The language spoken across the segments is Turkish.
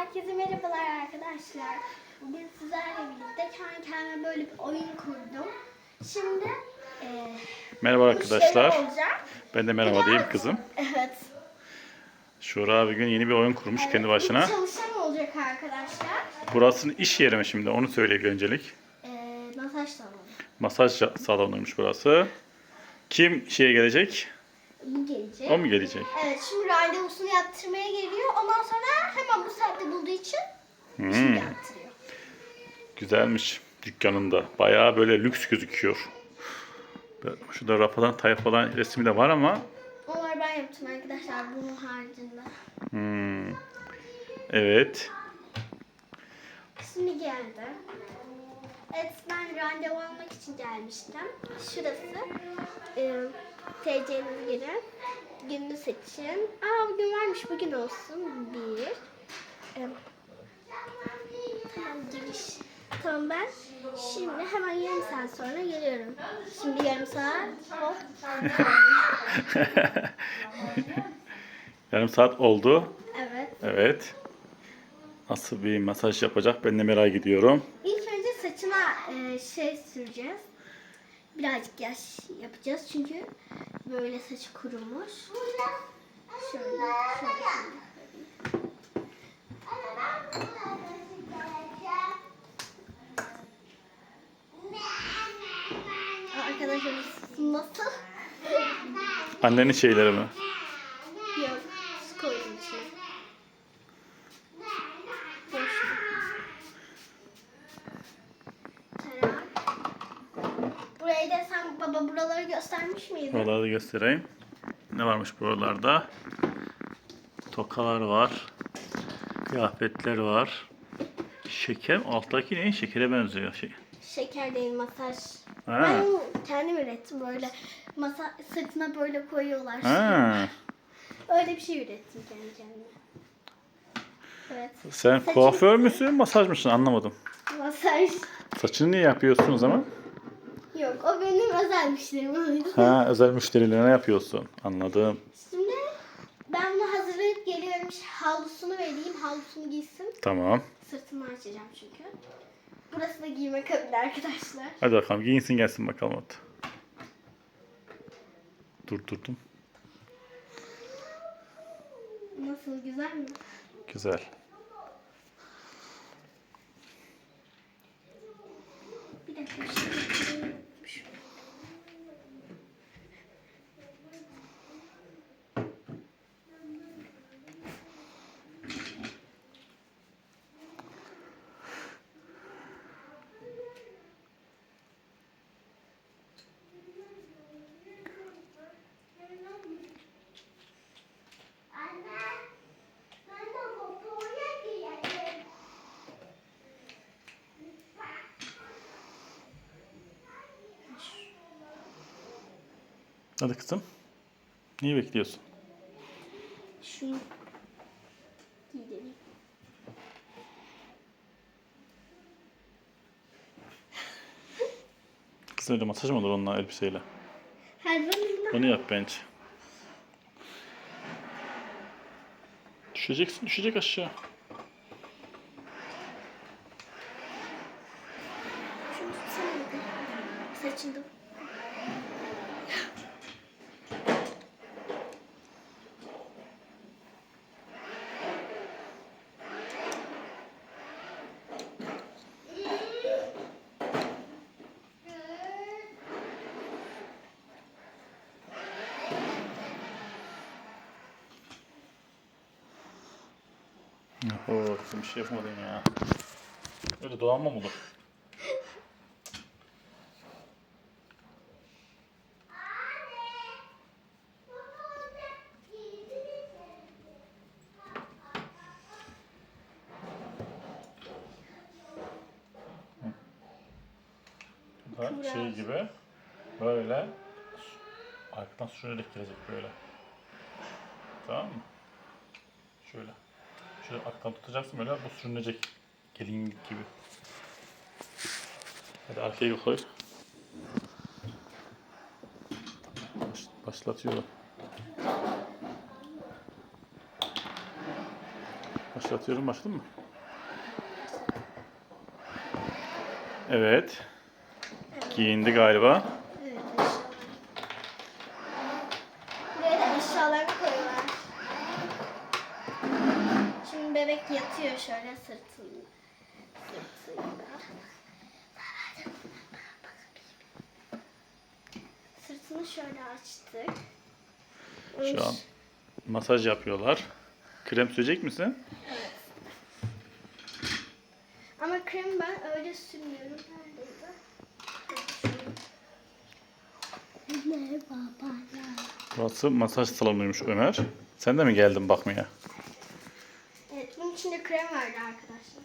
Herkese merhabalar arkadaşlar. Bugün sizlerle birlikte kendi kendime böyle bir oyun kurdum. Şimdi e, Merhaba arkadaşlar. olacak. Ben de merhaba diyeyim kızım. Evet. Şura bir gün yeni bir oyun kurmuş evet, kendi bir başına. çalışan olacak arkadaşlar. Burasının iş yeri mi şimdi? Onu söyle bir öncelik. E, masaj salonu. Masaj salonuymuş burası. Kim şeye gelecek? Bu gelecek. O mu gelecek? Evet şimdi randevusunu yaptırmaya geliyor. Ondan sonra hemen bu saatte bulduğu için Hmm, şimdi yaptırıyor. güzelmiş dükkanında. Bayağı böyle lüks gözüküyor. Şurada rafadan tayfadan resmi de var ama Onları ben yaptım arkadaşlar bunun haricinde. hmm, evet. Şimdi geldi. Evet ben randevu almak için gelmiştim. Şurası. E, TC'nizi girin. Gününü seçin. Aa bugün varmış bugün olsun. Bir. E, tamam giriş. Tamam ben şimdi hemen yarım saat sonra geliyorum. Şimdi yarım saat. Hop. Yarım saat oldu. Evet. Evet. Nasıl bir masaj yapacak ben de merak ediyorum. İlk saçına e, şey süreceğiz. Birazcık yaş yapacağız çünkü böyle saçı kurumuş. Şöyle, şöyle. Arkadaşlar nasıl? Annenin şeyleri mi? Yok, su içine. Boş. Tamam. Burayı da sen baba buraları göstermiş miydin? Buraları göstereyim. Ne varmış buralarda? Tokalar var. Kıyafetler var. Şeker. Alttaki ne? Şekere benziyor şey. Şeker değil masaj. Ha. Ben kendim ürettim böyle. Masa sırtına böyle koyuyorlar. Ha. Öyle bir şey ürettim kendi kendime. Evet. Sen Saçım- kuaför müsün, masaj mısın? Anlamadım. Masaj. Saçını niye yapıyorsun o zaman? Yok o benim özel müşterim. Ha, özel müşterilerine yapıyorsun. Anladım. Şimdi ben bunu hazırlayıp geliyorum. Havlusunu vereyim. Havlusunu giysin. Tamam. Sırtımı açacağım çünkü. Burası da giyme kabini arkadaşlar. Hadi bakalım giyinsin gelsin bakalım hadi. Durdurdum. Nasıl güzel mi? Güzel. Bir dakika bir Hadi kızım. Niye bekliyorsun? Şunu. Kızım öyle masaj mı olur onunla elbiseyle? Zaman Onu yap bence. Düşeceksin, düşecek aşağı. Oo, kızım bir şey yapmadın ya. Öyle dolanma mı olur? Bu da şey gibi böyle arkadan sürerek gelecek böyle. Tamam mı? Şöyle. Şöyle arkadan tutacaksın böyle bu sürünecek. Gelin gibi. Hadi arkaya koy. Baş, başlatıyorum. Baş, Başlatıyorum. Başladın mı? Evet. Giyindi galiba. Evet. Buraya da eşyalarını koyuyorlar. Şimdi bebek yatıyor şöyle sırtında. Sırtında. Sırtını şöyle açtık. Şu an masaj yapıyorlar. Krem sürecek misin? Ama krem ben öyle sürmüyorum. Burası masaj salonuymuş Ömer. Sen de mi geldin bakmaya? İçinde krem vardı arkadaşlar.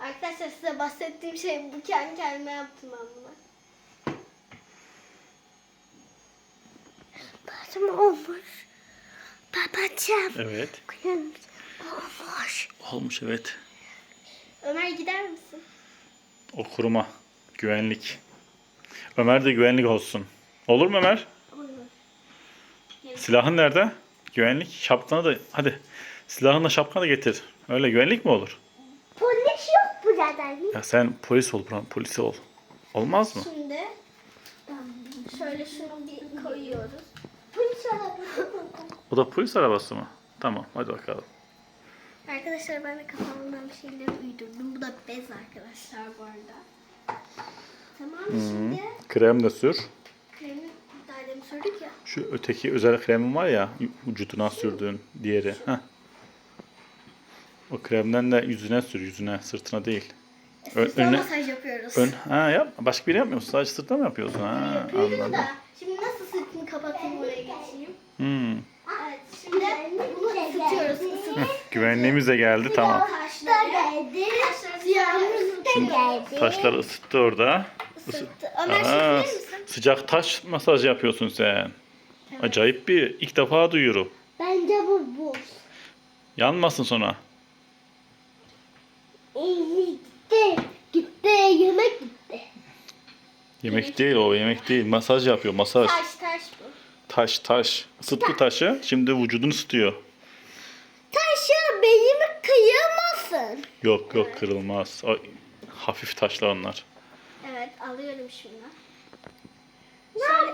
Arkadaşlar size bahsettiğim şey bu kendi kendime yaptım ben bunu. Babacım olmuş. Babacım. Evet. Olmuş. Olmuş evet. Ömer gider misin? O kuruma. Güvenlik. Ömer de güvenlik olsun. Olur mu Ömer? Olur. Silahın nerede? Güvenlik. Şapkanı da hadi. Silahını da şapkanı da getir. Öyle güvenlik mi olur? Polis yok burada. Ya sen polis ol buranın polisi ol. Olmaz mı? Şimdi şöyle şunu bir koyuyoruz. Polis arabası. O da polis arabası mı? Tamam hadi bakalım. Arkadaşlar ben de kafamdan bir şeyler uydurdum. Bu da bez arkadaşlar bu arada. Tamam mı şimdi? Krem de sür. Sürdük ya. Şu öteki özel kremin var ya vücuduna sürdüğün diğeri. Heh. O kremden de yüzüne sür yüzüne sırtına değil. Ö- Sırtına önüne- masaj yapıyoruz. Ön, ha yap. Başka bir yere yapmıyorsun. Sadece sırtına mı yapıyorsun? Ha, Yapıyoruz anladım. da. Şimdi nasıl sırtını kapatayım oraya geçeyim. Hmm. Evet şimdi bunu ısıtıyoruz. Isıt. Güvenliğimiz de geldi tamam. Taşları geldi. Taşları ısıttı orada. Isıttı. Ömer Aa, çekilir misin? Sıcak taş masaj yapıyorsun sen. Acayip bir ilk defa duyuyorum. Bence bu buz. Yanmasın sonra. Gitti. Gitti. Yemek gitti. Yemek değil o yemek değil. Masaj yapıyor masaj. Taş taş bu. Taş taş. Isıttı taşı. Şimdi vücudunu ısıtıyor. Taşı belimi kıyamazsın. Yok yok kırılmaz. Ay, hafif taşlar onlar. Evet alıyorum şimdi.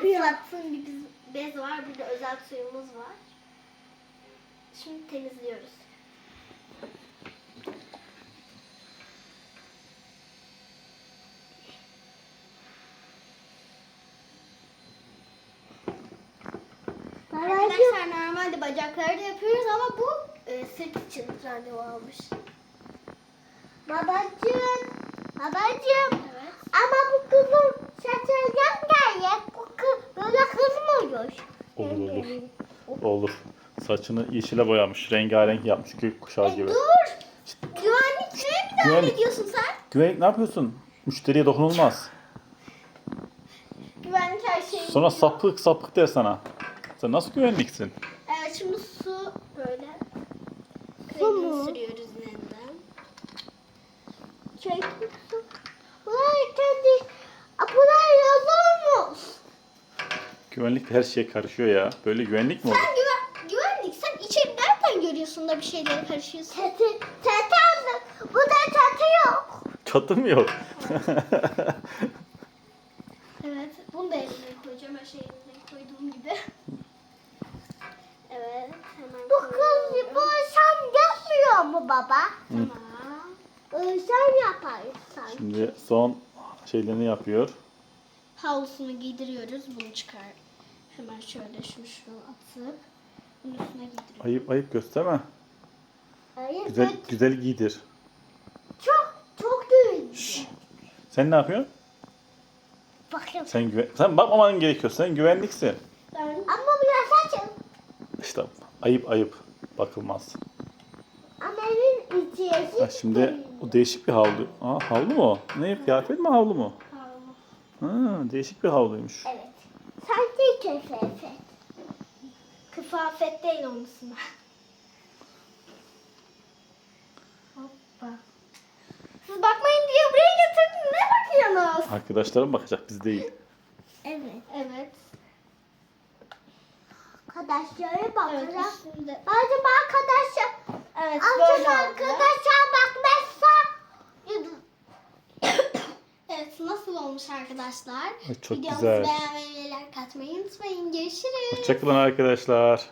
Şöyle ıslattığım bir bez- var. Burada özel suyumuz var. Şimdi temizliyoruz. Arkadaşlar normalde bacakları da yapıyoruz ama bu e, sırt için randevu almış. Babacığım, babacığım. Evet. Ama bu kızın saçından gayet böyle kızmıyor. Olur olur. Olur. Saçını yeşile boyamış. Rengarenk yapmış. Gök kuşağı gibi. E, Dur. Güvenlik neye müdahale Güvenlik. ediyorsun sen? Güvenlik ne yapıyorsun? Müşteriye dokunulmaz. Güvenlik her şeyi Sonra sapık sapık der sana. Sen nasıl güvenliksin? Evet şimdi su böyle. Mu? sürüyoruz neden? Çektik su. Buraya kendi... Buraya yazılmış. Güvenlik her şeye karışıyor ya. Böyle güvenlik mi olur? Sen güven, güvenlik sen içeri nereden görüyorsun da bir şeylere karışıyorsun? Çatı, çatı aldım. Burada çatı yok. Çatı mı yok? Evet. Bunu da eline koyacağım. Her şeyi eline koyduğum gibi. Evet. Hemen Bu kız bu sen yapmıyor mu baba? Tamam. Ee, Sen yaparsan. Şimdi son şeylerini yapıyor. Havlusunu giydiriyoruz. Bunu çıkar. Hemen şöyle şunu şunu atıp bunun üstüne giydiriyoruz. Ayıp ayıp gösterme. Hayır, Güzel ben güzel giydir. çok çok düğün. Sen ne yapıyorsun? Bakın. Sen güven sen bakmaman gerekiyor. Sen güvenliksin. Ben Ama biraz açın. İşte ayıp ayıp bakılmaz. Ama evin içi Ha, şimdi o değişik bir havlu. Aa, havlu mu o? Ne kıyafet mi havlu mu? havlu. Ha, değişik bir havluymuş. Evet. Sanki kefefe. Kıfafet değil olmasın. Hoppa. Siz bakmayın diye buraya getirdim. Ne bakıyorsunuz? Arkadaşlarım bakacak biz değil. Evet. Evet. arkadaşlara Evet bakacağım. üstünde. Acaba arkadaşlar Evet Acaba böyle oldu. arkadaşlar bakmazsa Evet nasıl olmuş arkadaşlar? Ay, çok Videomuzu güzel. beğenmeyi like atmayı unutmayın. Görüşürüz. Hoşçakalın arkadaşlar.